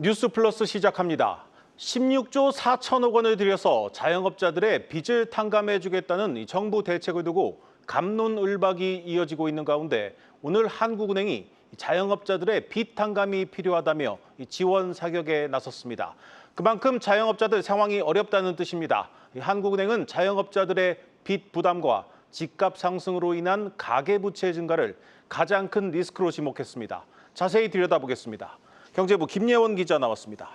뉴스 플러스 시작합니다. 16조 4천억 원을 들여서 자영업자들의 빚을 탕감해 주겠다는 이 정부 대책을 두고 감론을박이 이어지고 있는 가운데 오늘 한국은행이 자영업자들의 빚 탕감이 필요하다며 이 지원 사격에 나섰습니다. 그만큼 자영업자들 상황이 어렵다는 뜻입니다. 이 한국은행은 자영업자들의 빚 부담과 집값 상승으로 인한 가계부채 증가를 가장 큰 리스크로 지목했습니다. 자세히 들여다보겠습니다. 경제부 김예원 기자 나왔습니다.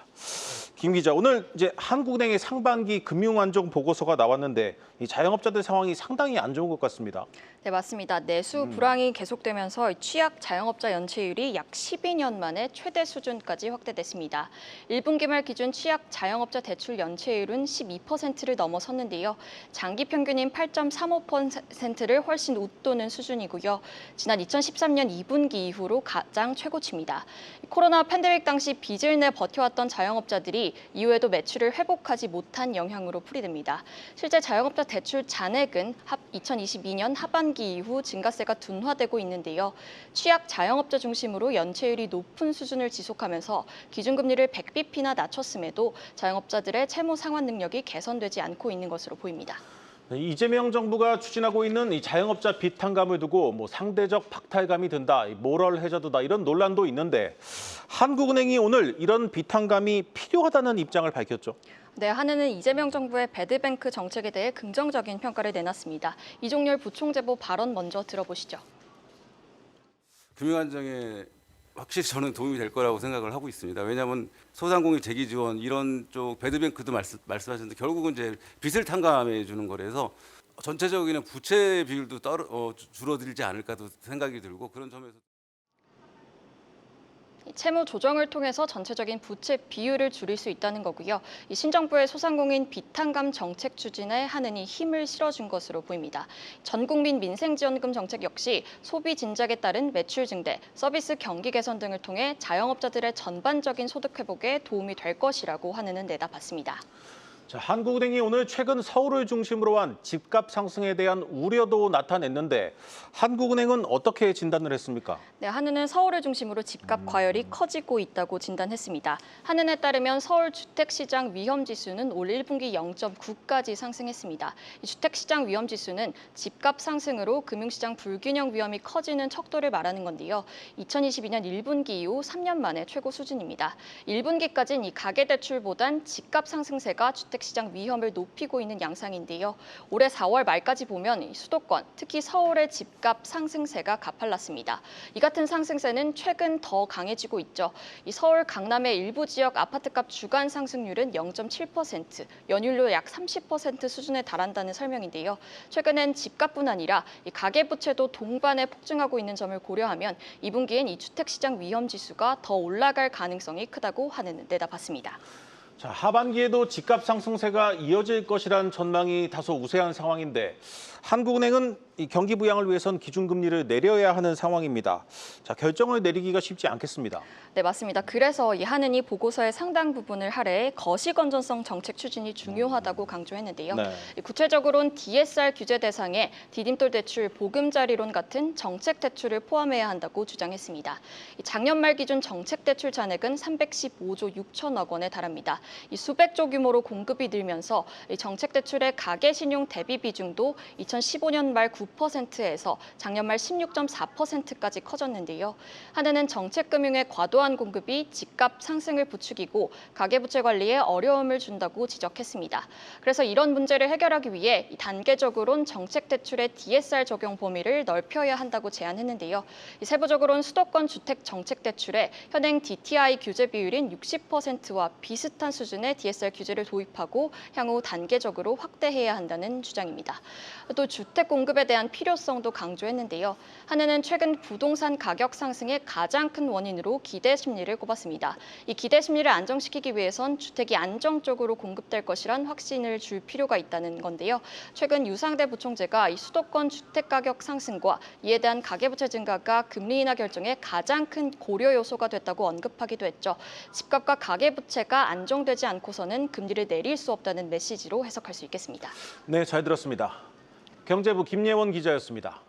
김 기자, 오늘 이제 한국은행의 상반기 금융안정 보고서가 나왔는데 이 자영업자들 상황이 상당히 안 좋은 것 같습니다. 네, 맞습니다. 내수 불황이 계속되면서 취약 자영업자 연체율이 약 12년 만에 최대 수준까지 확대됐습니다. 1분기 말 기준 취약 자영업자 대출 연체율은 12%를 넘어섰는데요. 장기 평균인 8.35%를 훨씬 웃도는 수준이고요. 지난 2013년 2분기 이후로 가장 최고치입니다. 코로나 팬데믹 당시 빚을 내 버텨왔던 자영업자들이 이후에도 매출을 회복하지 못한 영향으로 풀이됩니다. 실제 자영업자 대출 잔액은 합 2022년 하반기 이후 증가세가 둔화되고 있는데요. 취약 자영업자 중심으로 연체율이 높은 수준을 지속하면서 기준금리를 100bp나 낮췄음에도 자영업자들의 채무 상환 능력이 개선되지 않고 있는 것으로 보입니다. 네, 이재명 정부가 추진하고 있는 이 자영업자 빚 탕감을 두고 뭐 상대적 박탈감이 든다, 이 모럴 해저드다 이런 논란도 있는데 한국은행이 오늘 이런 빚 탕감이 필요하다는 입장을 밝혔죠. 네, 한은은 이재명 정부의 배드뱅크 정책에 대해 긍정적인 평가를 내놨습니다. 이종열 부총재보 발언 먼저 들어보시죠. 금융 안정에 확실히 저는 도움이 될 거라고 생각을 하고 있습니다. 왜냐하면 소상공인 재기 지원 이런 쪽 배드뱅크도 말씀, 말씀하셨는데 결국은 이제 빚을 탕감해 주는 거라서 전체적인 부채 비율도 떨어, 어, 주- 줄어들지 않을까도 생각이 들고 그런 점에서 채무 조정을 통해서 전체적인 부채 비율을 줄일 수 있다는 거고요. 이 신정부의 소상공인 비탄감 정책 추진에 하느니 힘을 실어준 것으로 보입니다. 전국민 민생지원금 정책 역시 소비 진작에 따른 매출 증대, 서비스 경기 개선 등을 통해 자영업자들의 전반적인 소득 회복에 도움이 될 것이라고 하느는 내다봤습니다. 자, 한국은행이 오늘 최근 서울을 중심으로 한 집값 상승에 대한 우려도 나타냈는데 한국은행은 어떻게 진단을 했습니까? 네, 한은은 서울을 중심으로 집값 과열이 커지고 있다고 진단했습니다. 한은에 따르면 서울 주택시장 위험지수는 올 1분기 0.9까지 상승했습니다. 이 주택시장 위험지수는 집값 상승으로 금융시장 불균형 위험이 커지는 척도를 말하는 건데요. 2022년 1분기 이후 3년 만에 최고 수준입니다. 1분기까지는 이 가계대출보단 집값 상승세가 주택 시장 위험을 높이고 있는 양상인데요. 올해 4월 말까지 보면 이 수도권, 특히 서울의 집값 상승세가 가팔랐습니다. 이 같은 상승세는 최근 더 강해지고 있죠. 이 서울 강남의 일부 지역 아파트값 주간 상승률은 0.7%, 연율로 약 30% 수준에 달한다는 설명인데요. 최근엔 집값뿐 아니라 이 가계부채도 동반에 폭증하고 있는 점을 고려하면 2분기엔 이 주택시장 위험 지수가 더 올라갈 가능성이 크다고 하는 내다봤습니다. 자, 하반기에도 집값 상승세가 이어질 것이란 전망이 다소 우세한 상황인데 한국은행은 이 경기 부양을 위해선 기준금리를 내려야 하는 상황입니다. 자, 결정을 내리기가 쉽지 않겠습니다. 네, 맞습니다. 그래서 이 한은이 보고서의 상당 부분을 할애해 거시 건전성 정책 추진이 중요하다고 강조했는데요. 네. 이 구체적으로는 DSR 규제 대상에 디딤돌 대출, 보금자리론 같은 정책 대출을 포함해야 한다고 주장했습니다. 이 작년 말 기준 정책 대출 잔액은 315조 6천억 원에 달합니다. 이 수백조 규모로 공급이 늘면서 이 정책 대출의 가계 신용 대비 비중도 2015년 말 9%에서 작년 말 16.4%까지 커졌는데요. 한은은 정책금융의 과도한 공급이 집값 상승을 부추기고 가계부채 관리에 어려움을 준다고 지적했습니다. 그래서 이런 문제를 해결하기 위해 이 단계적으로는 정책 대출의 DSR 적용 범위를 넓혀야 한다고 제안했는데요. 이 세부적으로는 수도권 주택 정책 대출에 현행 DTI 규제 비율인 60%와 비슷한 수준의 DSR 규제를 도입하고 향후 단계적으로 확대해야 한다는 주장입니다. 또 주택 공급에 대한 필요성도 강조했는데요. 한해는 최근 부동산 가격 상승의 가장 큰 원인으로 기대 심리를 꼽았습니다. 이 기대 심리를 안정시키기 위해선 주택이 안정적으로 공급될 것이란 확신을 줄 필요가 있다는 건데요. 최근 유상대 부총재가 이 수도권 주택 가격 상승과 이에 대한 가계부채 증가가 금리 인하 결정의 가장 큰 고려 요소가 됐다고 언급하기도 했죠. 집값과 가계부채가 안정되지 않고서는 금리를 내릴 수 없다는 메시지로 해석할 수 있겠습니다. 네, 잘 들었습니다. 경제부 김예원 기자였습니다.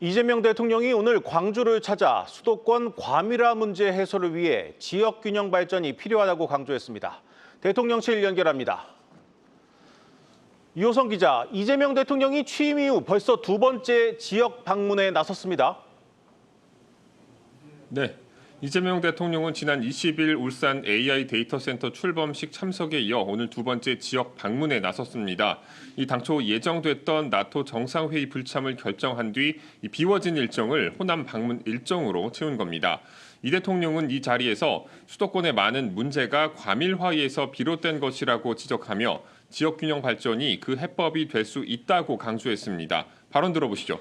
이재명 대통령이 오늘 광주를 찾아 수도권 과밀화 문제 해소를 위해 지역 균형 발전이 필요하다고 강조했습니다. 대통령실 연결합니다. 이호성 기자, 이재명 대통령이 취임 이후 벌써 두 번째 지역 방문에 나섰습니다. 네. 이재명 대통령은 지난 20일 울산 AI 데이터 센터 출범식 참석에 이어 오늘 두 번째 지역 방문에 나섰습니다. 이 당초 예정됐던 나토 정상회의 불참을 결정한 뒤이 비워진 일정을 호남 방문 일정으로 채운 겁니다. 이 대통령은 이 자리에서 수도권의 많은 문제가 과밀화에서 비롯된 것이라고 지적하며 지역 균형 발전이 그 해법이 될 수 있다고 강조했습니다. 발언 들어보시죠.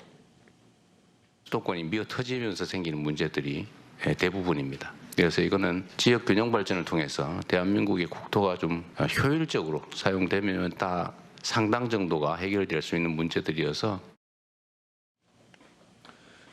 수도권이 미어 터지면서 생기는 문제들이 예, 대부분입니다. 그래서 이거는 지역 균형 발전을 통해서 대한민국의 국토가 좀 효율적으로 사용되면 다 상당 정도가 해결될 수 있는 문제들이어서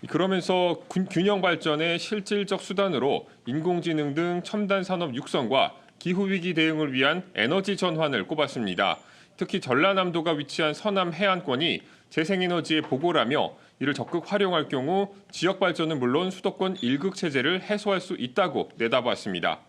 그러면서 균- 균형 발전의 실질적 수단으로 인공지능 등 첨단 산업 육성과 기후 위기 대응을 위한 에너지 전환을 꼽았습니다. 특히 전라남도가 위치한 서남 해안권이 재생에너지의 보고라며 이를 적극 활용할 경우 지역 발전은 물론 수도권 일극 체제를 해소할 수 있다고 내다봤습니다.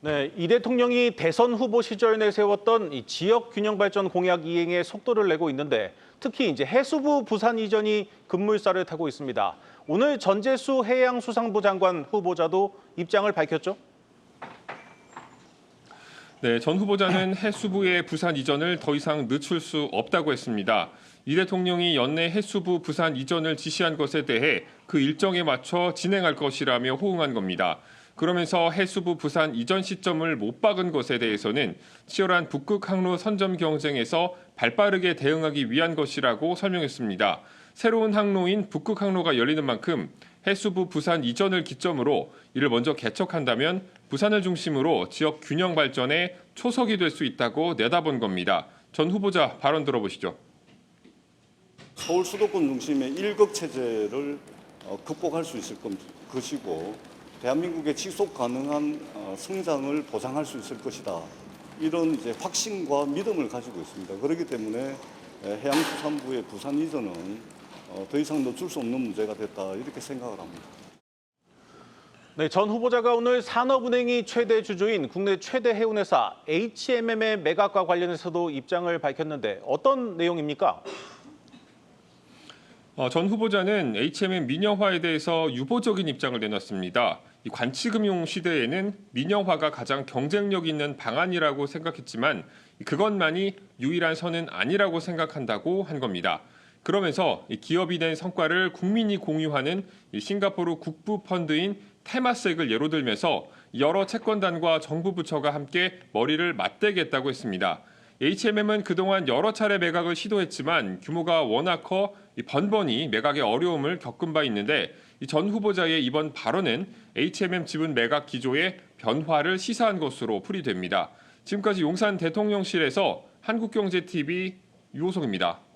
네, 이 대통령이 대선 후보 시절 내세웠던 이 지역 균형 발전 공약 이행에 속도를 내고 있는데 특히 이제 해수부 부산 이전이 급물살을 타고 있습니다. 오늘 전재수 해양수산부 장관 후보자도 입장을 밝혔죠. 네, 전 후보자는 해수부의 부산 이전을 더 이상 늦출 수 없다고 했습니다. 이 대통령이 연내 해수부 부산 이전을 지시한 것에 대해 그 일정에 맞춰 진행할 것이라며 호응한 겁니다. 그러면서 해수부 부산 이전 시점을 못 박은 것에 대해서는 치열한 북극 항로 선점 경쟁에서 발빠르게 대응하기 위한 것이라고 설명했습니다. 새로운 항로인 북극 항로가 열리는 만큼 해수부 부산 이전을 기점으로 이를 먼저 개척한다면 부산을 중심으로 지역 균형 발전에 초석이 될 수 있다고 내다본 겁니다. 전 후보자 발언 들어보시죠. 서울 수도권 중심의 일극 체제를 어, 극복할 수 있을 것- 것이고 대한민국의 지속 가능한 어, 성장을 보장할 수 있을 것이다. 이런 이제 확신과 믿음을 가지고 있습니다. 그렇기 때문에 에, 해양수산부의 부산 이전은 어, 더 이상 늦출 수 없는 문제가 됐다 이렇게 생각을 합니다. 네, 전 후보자가 오늘 산업은행이 최대 주주인 국내 최대 해운회사 HMM의 매각과 관련해서도 입장을 밝혔는데 어떤 내용입니까? 어, 전 후보자는 HMM 민영화에 대해서 유보적인 입장을 내놨습니다. 이 관치금융 시대에는 민영화가 가장 경쟁력 있는 방안이라고 생각했지만 그것만이 유일한 선은 아니라고 생각한다고 한 겁니다. 그러면서 이 기업이 낸 성과를 국민이 공유하는 이 싱가포르 국부 펀드인 테마색을 예로 들면서 여러 채권단과 정부 부처가 함께 머리를 맞대겠다고 했습니다. HMM은 그동안 여러 차례 매각을 시도했지만 규모가 워낙 커이 번번이 매각의 어려움을 겪은 바 있는데 이전 후보자의 이번 발언은 HMM 지분 매각 기조의 변화를 시사한 것으로 풀이됩니다. 지금까지 용산 대통령실에서 한국경제TV 유호성입니다.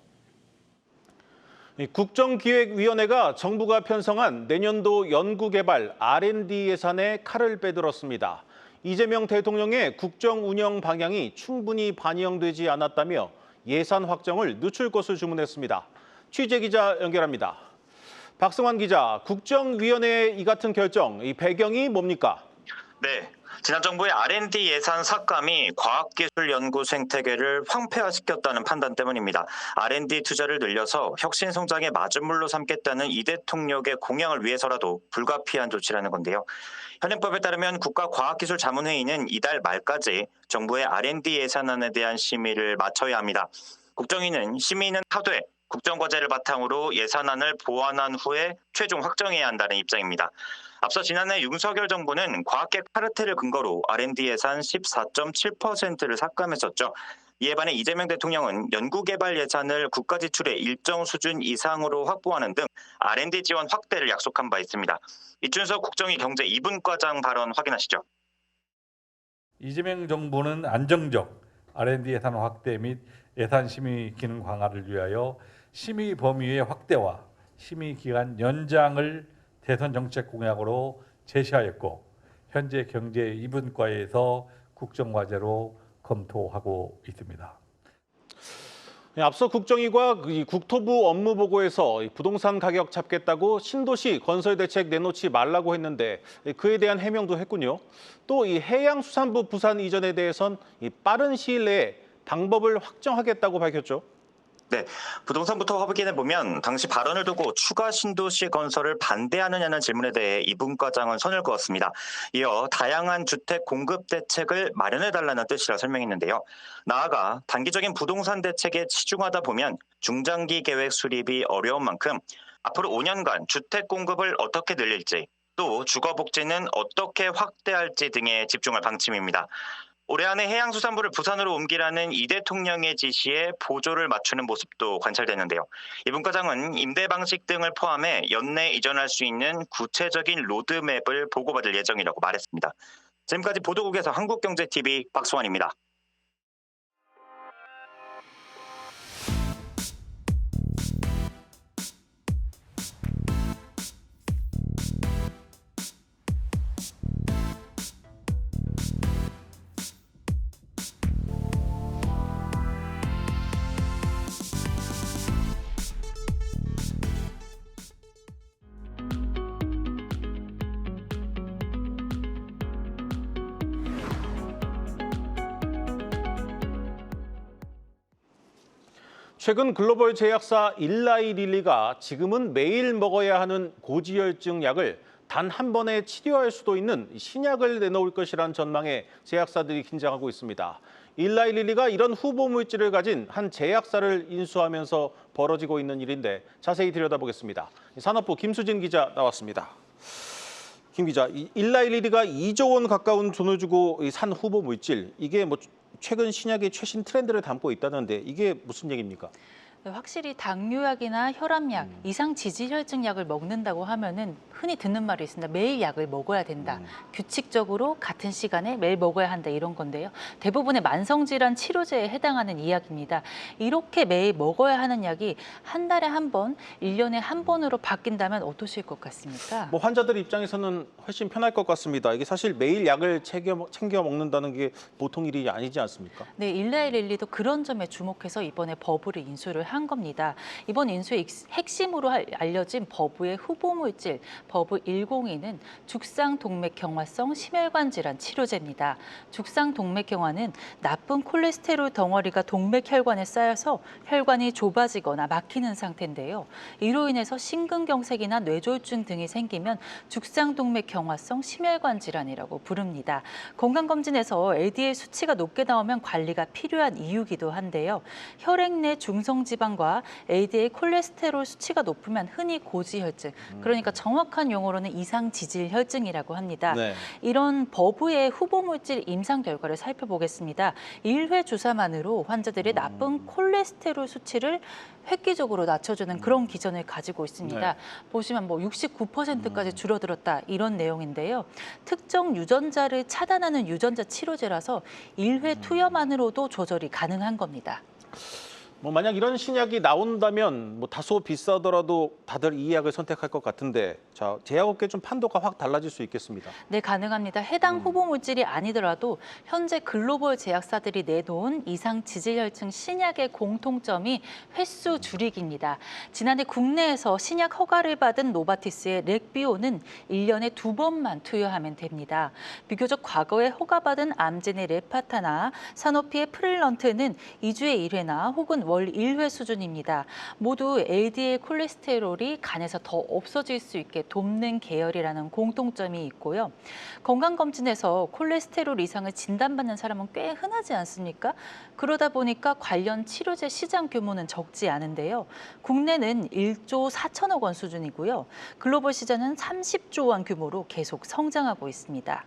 이 국정기획위원회가 정부가 편성한 내년도 연구개발 R&D 예산에 칼을 빼들었습니다. 이재명 대통령의 국정 운영 방향이 충분히 반영되지 않았다며 예산 확정을 늦출 것을 주문했습니다. 취재 기자 연결합니다. 박승환 기자, 국정위원회의 이 같은 결정, 이 배경이 뭡니까? 네. 지난 정부의 R&D 예산 삭감이 과학기술 연구 생태계를 황폐화시켰다는 판단 때문입니다. R&D 투자를 늘려서 혁신 성장의 마중물로 삼겠다는 이 대통령의 공약을 위해서라도 불가피한 조치라는 건데요. 현행법에 따르면 국가과학기술자문회의는 이달 말까지 정부의 R&D 예산안에 대한 심의를 마쳐야 합니다. 국정위는 심의는 하되 국정과제를 바탕으로 예산안을 보완한 후에 최종 확정해야 한다는 입장입니다. 앞서 지난해 윤석열 정부는 과학계 카르텔을 근거로 R&D 예산 14.7%를 삭감했었죠. 이에 반해 이재명 대통령은 연구개발 예산을 국가 지출의 일정 수준 이상으로 확보하는 등 R&D 지원 확대를 약속한 바 있습니다. 이준석 국정위 경제 2분과장 발언 확인하시죠. 이재명 정부는 안정적 R&D 예산 확대 및 예산 심의 기능 강화를 위하여 심의 범위의 확대와 심의 기간 연장을 대선 정책 공약으로 제시하였고 현재 경제 2분과에서 국정과제로 검토하고 있습니다. 네, 앞서 국정위가 그이 국토부 업무 보고에서 이 부동산 가격 잡겠다고 신도시 건설 대책 내놓지 말라고 했는데 그에 대한 해명도 했군요. 또 이 해양수산부 부산 이전에 대해선 이 빠른 시일 내에 방법을 확정하겠다고 밝혔죠. 네, 부동산부터 확인해 보면 당시 발언을 두고 추가 신도시 건설을 반대하느냐는 질문에 대해 이 분과장은 선을 그었습니다. 이어 다양한 주택 공급 대책을 마련해 달라는 뜻이라 설명했는데요. 나아가 단기적인 부동산 대책에 치중하다 보면 중장기 계획 수립이 어려운 만큼 앞으로 5년간 주택 공급을 어떻게 늘릴지 또 주거 복지는 어떻게 확대할지 등에 집중할 방침입니다. 올해 안에 해양수산부를 부산으로 옮기라는 이 대통령의 지시에 보조를 맞추는 모습도 관찰되는데요. 이 분 과장은 임대 방식 등을 포함해 연내 이전할 수 있는 구체적인 로드맵을 보고받을 예정이라고 말했습니다. 지금까지 보도국에서 한국경제TV 박수환입니다. 최근 글로벌 제약사 일라이 릴리가 지금은 매일 먹어야 하는 고지혈증 약을 단 한 번에 치료할 수도 있는 신약을 내놓을 것이란 전망에 제약사들이 긴장하고 있습니다. 일라이 릴리가 이런 후보 물질을 가진 한 제약사를 인수하면서 벌어지고 있는 일인데 자세히 들여다보겠습니다. 산업부 김수진 기자 나왔습니다. 김 기자, 이 일라이 릴리가 2조 원 가까운 돈을 주고 이산 후보 물질 이게 뭐 최근 신약의 최신 트렌드를 담고 있다는데 이게 무슨 얘기입니까? 네, 확실히 당뇨약이나 혈압약, 이상 지질혈증 약을 먹는다고 하면은 흔히 듣는 말이 있습니다. 매일 약을 먹어야 된다. 규칙적으로 같은 시간에 매일 먹어야 한다 이런 건데요. 대부분의 만성질환 치료제에 해당하는 이야기입니다. 이렇게 매일 먹어야 하는 약이 한 달에 한 번, 일년에한 번으로 바뀐다면 어떠실 것 같습니까? 뭐 환자들 입장에서는 훨씬 편할 것 같습니다. 이게 사실 매일 약을 챙겨, 챙겨 먹는다는 게 보통 일이 아니지 않습니까? 네, 일라이 릴리도 그런 점에 주목해서 이번에 버브를 인수를 한 겁니다. 이번 인수의 익- 핵심으로 할- 알려진 버브의 후보 물질 버브 102는 죽상 동맥 경화성 심혈관 질환 치료제입니다. 죽상 동맥 경화는 나쁜 콜레스테롤 덩어리가 동맥 혈관에 쌓여서 혈관이 좁아지거나 막히는 상태인데요. 이로 인해서 심근경색이나 뇌졸중 등이 생기면 죽상 동맥 경화성 심혈관 질환이라고 부릅니다. 건강검진에서 LDL 수치가 높게 나오면 관리가 필요한 이유기도 한데요. 혈액 내 중성지방 과 LDL 콜레스테롤 수치가 높으면 흔히 고지혈증, 그러니까 정확한 용어로는 이상지질혈증이라고 합니다. 네. 이런 버브의 후보 물질 임상 결과를 살펴보겠습니다. 1회 주사만으로 환자들의 나쁜 콜레스테롤 수치를 획기적으로 낮춰주는 그런 기전을 가지고 있습니다. 네. 보시면 뭐 69%까지 줄어들었다 이런 내용인데요. 특정 유전자를 차단하는 유전자 치료제라서 1회 투여만으로도 조절이 가능한 겁니다. 뭐 만약 이런 신약이 나온다면 뭐 다소 비싸더라도 다들 이 약을 선택할 것 같은데 자 제약업계 좀 판도가 확 달라질 수 있겠습니다. 네, 가능합니다. 해당 후보 물질이 아니더라도 현재 글로벌 제약사들이 내놓은 이상 지질혈증 신약의 공통점이 횟수 줄이기입니다. 지난해 국내에서 신약 허가를 받은 노바티스의 렉비오는 일년에 두 번만 투여하면 됩니다. 비교적 과거에 허가받은 암젠의 레파타나 사노피의 프릴런트는 2주에 1회나 혹은 월 1회 수준입니다. 모두 LDL 콜레스테롤이 간에서 더 없어질 수 있게 돕는 계열이라는 공통점이 있고요. 건강검진에서 콜레스테롤 이상을 진단받는 사람은 꽤 흔하지 않습니까? 그러다 보니까 관련 치료제 시장 규모는 적지 않은데요. 국내는 1조 4천억 원 수준이고요. 글로벌 시장은 30조 원 규모로 계속 성장하고 있습니다.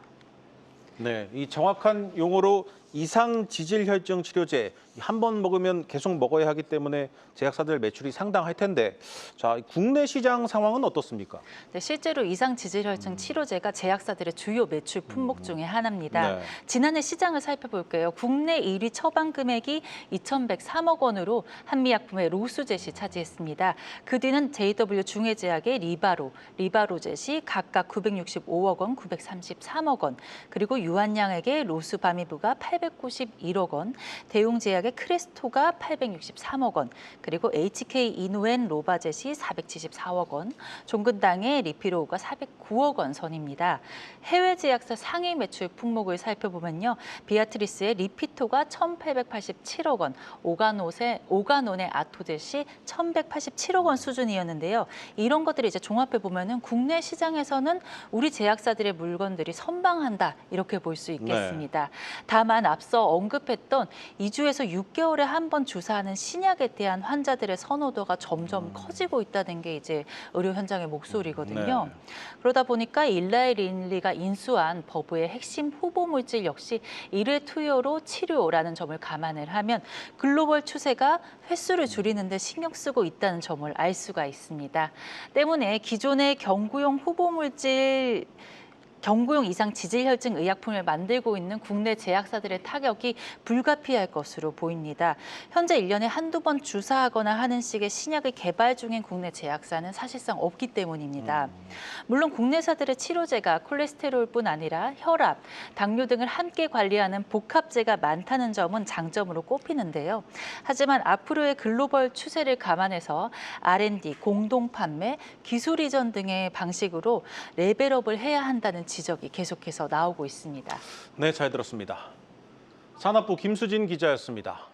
네, 이 정확한 용어로 이상 지질 혈증 치료제 한 번 먹으면 계속 먹어야 하기 때문에 제약사들 매출이 상당할 텐데 자 국내 시장 상황은 어떻습니까? 네, 실제로 이상 지질 혈증 치료제가 제약사들의 주요 매출 품목 중에 하나입니다. 네. 지난해 시장을 살펴볼게요. 국내 1위 처방 금액이 2,103억 원으로 한미약품의 로수젯이 차지했습니다. 그 뒤는 JW 중해제약의 리바로, 리바로젯이 각각 965억 원, 933억 원, 그리고 유한양에게 로스바미브가 891억 원, 대웅제약의 크레스토가 863억 원, 그리고 HK 이노엔 로바젯이 474억 원, 종근당의 리피로우가 409억 원 선입니다. 해외 제약사 상위 매출 품목을 살펴보면요. 비아트리스의 리피토가 1,887억 원, 오가노의 오가논의 아토젯이 1,187억 원 수준이었는데요. 이런 것들을 이제 종합해 보면은 국내 시장에서는 우리 제약사들의 물건들이 선방한다 이렇게 볼 수 있겠습니다. 다만 앞서 언급했던 2주에서 6개월에 한 번 주사하는 신약에 대한 환자들의 선호도가 점점 커지고 있다는 게 이제 의료 현장의 목소리거든요. 네. 그러다 보니까 일라이 린리가 인수한 버브의 핵심 후보 물질 역시 일회 투여로 치료라는 점을 감안을 하면 글로벌 추세가 횟수를 줄이는 데 신경 쓰고 있다는 점을 알 수가 있습니다. 때문에 기존의 경구용 후보 물질 경구용 이상 지질 혈증 의약품을 만들고 있는 국내 제약사들의 타격이 불가피할 것으로 보입니다. 현재 1년에 한두 번 주사하거나 하는 식의 신약을 개발 중인 국내 제약사는 사실상 없기 때문입니다. 물론 국내사들의 치료제가 콜레스테롤뿐 아니라 혈압, 당뇨 등을 함께 관리하는 복합제가 많다는 점은 장점으로 꼽히는데요. 하지만 앞으로의 글로벌 추세를 감안해서 R&D, 공동 판매, 기술 이전 등의 방식으로 레벨업을 해야 한다는 지적이 계속해서 나오고 있습니다. 네, 잘 들었습니다. 산업부 김수진 기자였습니다.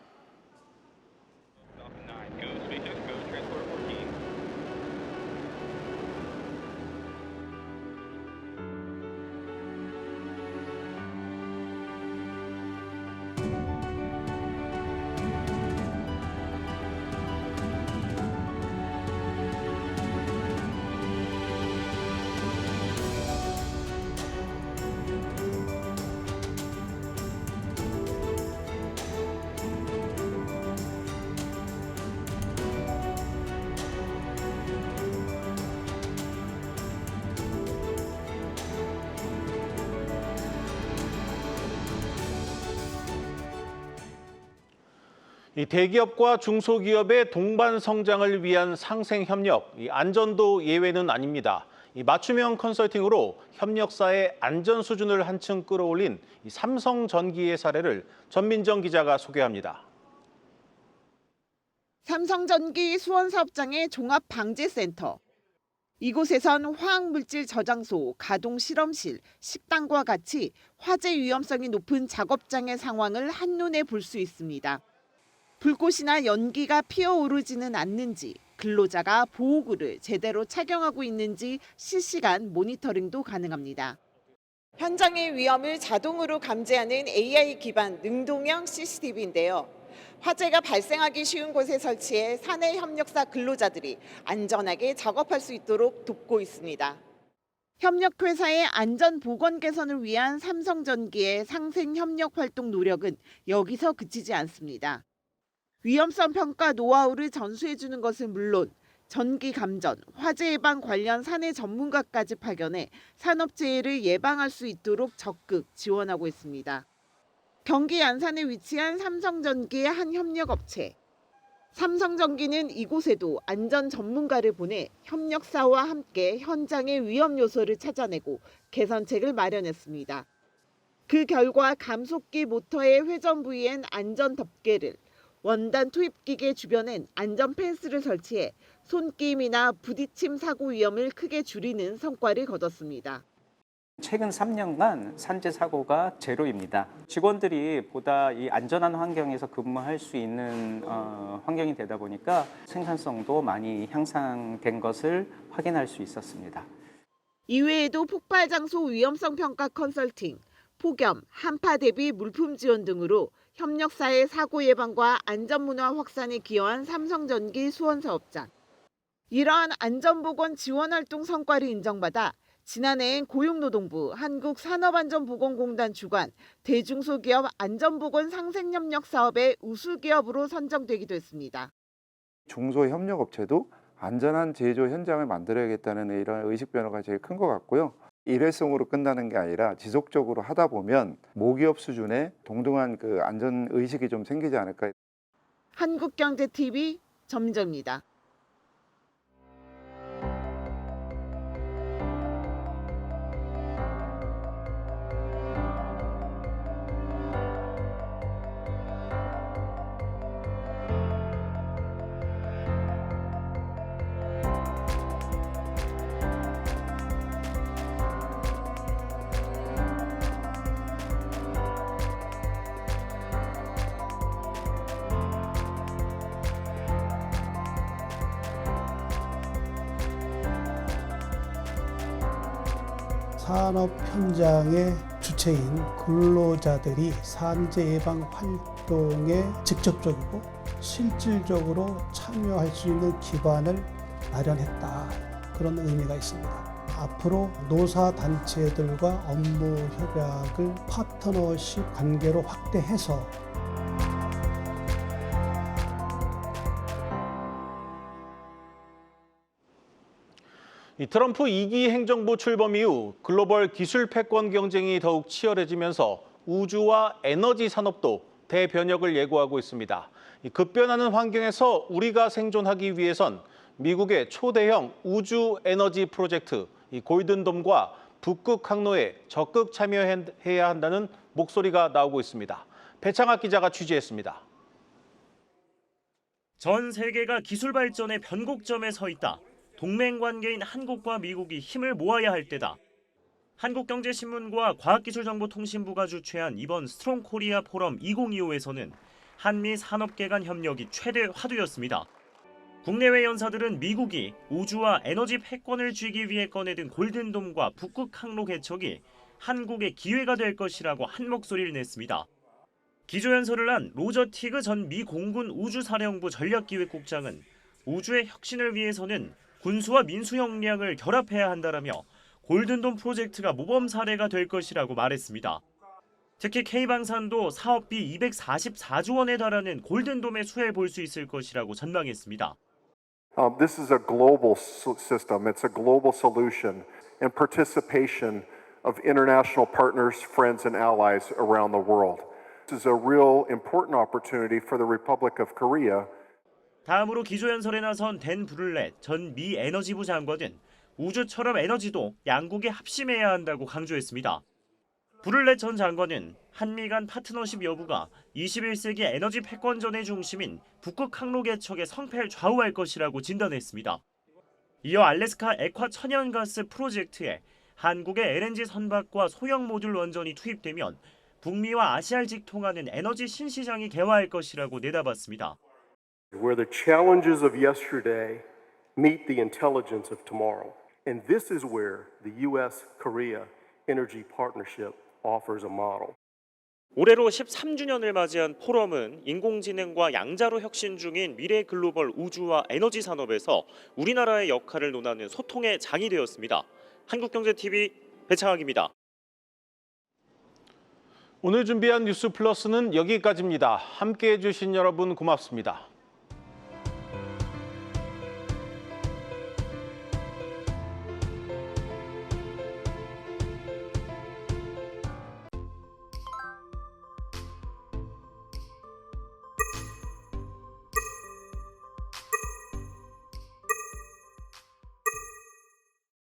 이 대기업과 중소기업의 동반 성장을 위한 상생 협력, 이 안전도 예외는 아닙니다. 이 맞춤형 컨설팅으로 협력사의 안전 수준을 한층 끌어올린 이 삼성전기의 사례를 전민정 기자가 소개합니다. 삼성전기 수원사업장의 종합방재센터. 이곳에선 화학물질 저장소, 가동 실험실, 식당과 같이 화재 위험성이 높은 작업장의 상황을 한눈에 볼 수 있습니다. 불꽃이나 연기가 피어오르지는 않는지, 근로자가 보호구를 제대로 착용하고 있는지 실시간 모니터링도 가능합니다. 현장의 위험을 자동으로 감지하는 AI 기반 능동형 CCTV인데요. 화재가 발생하기 쉬운 곳에 설치해 사내 협력사 근로자들이 안전하게 작업할 수 있도록 돕고 있습니다. 협력회사의 안전 보건 개선을 위한 삼성전기의 상생 협력 활동 노력은 여기서 그치지 않습니다. 위험성 평가 노하우를 전수해 주는 것은 물론 전기 감전, 화재 예방 관련 사내 전문가까지 파견해 산업재해를 예방할 수 있도록 적극 지원하고 있습니다. 경기 안산에 위치한 삼성전기의 한 협력업체. 삼성전기는 이곳에도 안전 전문가를 보내 협력사와 함께 현장의 위험 요소를 찾아내고 개선책을 마련했습니다. 그 결과 감속기 모터의 회전 부위엔 안전 덮개를, 원단 투입 기계 주변엔 안전 펜스를 설치해 손길이나 부딪힘 사고 위험을 크게 줄이는 성과를 거뒀습니다. 최근 3년간 산재 사고가 제로입니다. 직원들이 보다 이 안전한 환경에서 근무할 수 있는 어, 환경이 되다 보니까 생산성도 많이 향상된 것을 확인할 수 있었습니다. 이외에도 폭발 장소 위험성 평가 컨설팅, 폭염, 한파 대비 물품 지원 등으로 협력사의 사고 예방과 안전 문화 확산에 기여한 삼성전기 수원 사업장. 이러한 안전보건 지원 활동 성과를 인정받아 지난해엔 고용노동부 한국산업안전보건공단 주관 대중소기업 안전보건 상생협력 사업의 우수기업으로 선정되기도 했습니다. 중소협력업체도 안전한 제조 현장을 만들어야겠다는 이런 의식 변화가 제일 큰 것 같고요. 일회성으로 끝나는 게 아니라 지속적으로 하다 보면 모기업 수준의 동등한 그 안전 의식이 좀 생기지 않을까. 한국경제TV 점점입니다. 산업 현장의 주체인 근로자들이 산재 예방 활동에 직접적이고 실질적으로 참여할 수 있는 기반을 마련했다. 그런 의미가 있습니다. 앞으로 노사단체들과 업무 협약을 파트너십 관계로 확대해서 트럼프 2기 행정부 출범 이후 글로벌 기술 패권 경쟁이 더욱 치열해지면서 우주와 에너지 산업도 대변혁을 예고하고 있습니다. 이 급변하는 환경에서 우리가 생존하기 위해선 미국의 초대형 우주 에너지 프로젝트 이 골든돔과 북극 항로에 적극 참여해야 한다는 목소리가 나오고 있습니다. 배창학 기자가 취재했습니다. 전 세계가 기술 발전의 변곡점에 서 있다. 동맹 관계인 한국과 미국이 힘을 모아야 할 때다. 한국경제신문과 과학기술정보통신부가 주최한 이번 스트롱 코리아 포럼 2025에서는 한미 산업계 간 협력이 최대 화두였습니다. 국내외 연사들은 미국이 우주와 에너지 패권을 쥐기 위해 꺼내든 골든돔과 북극 항로 개척이 한국의 기회가 될 것이라고 한 목소리를 냈습니다. 기조연설을 한 로저 티그 전 미 공군 우주사령부 전략기획국장은 우주의 혁신을 위해서는 군수와 민수 역량을 결합해야 한다라며 골든돔 프로젝트가 모범 사례가 될 것이라고 말했습니다. 특히 K방산도 사업비 244조 원에 달하는 골든돔의 수혜를 볼수 있을 것이라고 전망했습니다. Um, this is a global system. It's a global solution and participation of international partners, friends, and allies around the world. This is a real important opportunity for the Republic of Korea 다음으로 기조연설에 나선 댄 브룰렛 전 미 에너지부 장관은 우주처럼 에너지도 양국이 합심해야 한다고 강조했습니다. 브룰렛 전 장관은 한미 간 파트너십 여부가 21세기 에너지 패권전의 중심인 북극 항로 개척의 성패를 좌우할 것이라고 진단했습니다. 이어 알래스카 액화 천연가스 프로젝트에 한국의 LNG 선박과 소형 모듈 원전이 투입되면 북미와 아시아를 직통하는 에너지 신시장이 개화할 것이라고 내다봤습니다. Where the challenges of yesterday meet the intelligence of tomorrow. And this is where the U.S. Korea Energy Partnership offers a model. 올해로 13주년을 맞이한 포럼은 인공지능과 양자로 혁신 중인 미래 글로벌 우주와 에너지 산업에서 우리나라의 역할을 논하는 소통의 장이 되었습니다. 한국경제TV 배창학입니다. 오늘 준비한 뉴스 플러스는 여기까지입니다. 함께 해 주신 여러분 고맙습니다.